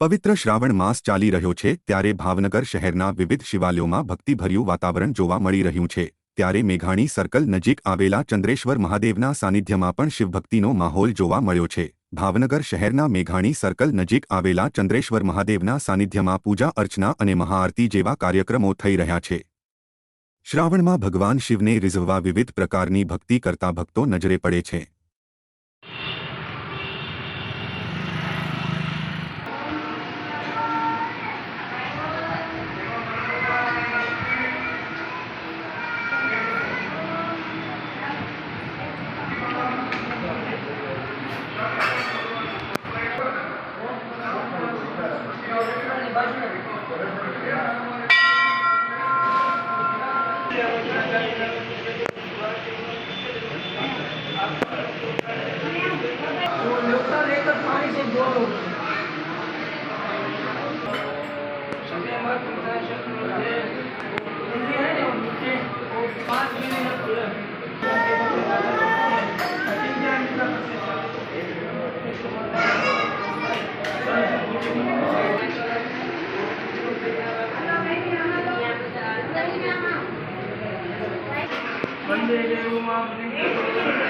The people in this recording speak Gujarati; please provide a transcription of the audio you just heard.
પવિત્ર શ્રાવણ માસ ચાલી રહ્યો છે ત્યારે ભાવનગર શહેરના વિવિધ શિવાલયોમાં ભક્તિભર્યું વાતાવરણ જોવા મળી રહ્યું છે. ત્યારે મેઘાણી સર્કલ નજીક આવેલા ચંદ્રેશ્વર મહાદેવના સાનિધ્યમાં પણ શિવભક્તિનો માહોલ જોવા મળ્યો છે. ભાવનગર શહેરના મેઘાણી સર્કલ નજીક આવેલા ચંદ્રેશ્વર મહાદેવના સાનિધ્યમાં પૂજા અર્ચના અને મહાઆરતી જેવા કાર્યક્રમો થઈ રહ્યા છે. શ્રાવણમાં ભગવાન શિવને રીઝવવા વિવિધ પ્રકારની ભક્તિ કરતા ભક્તો નજરે પડે છે. लेकर पानी से दो वंदे देवमां वंदे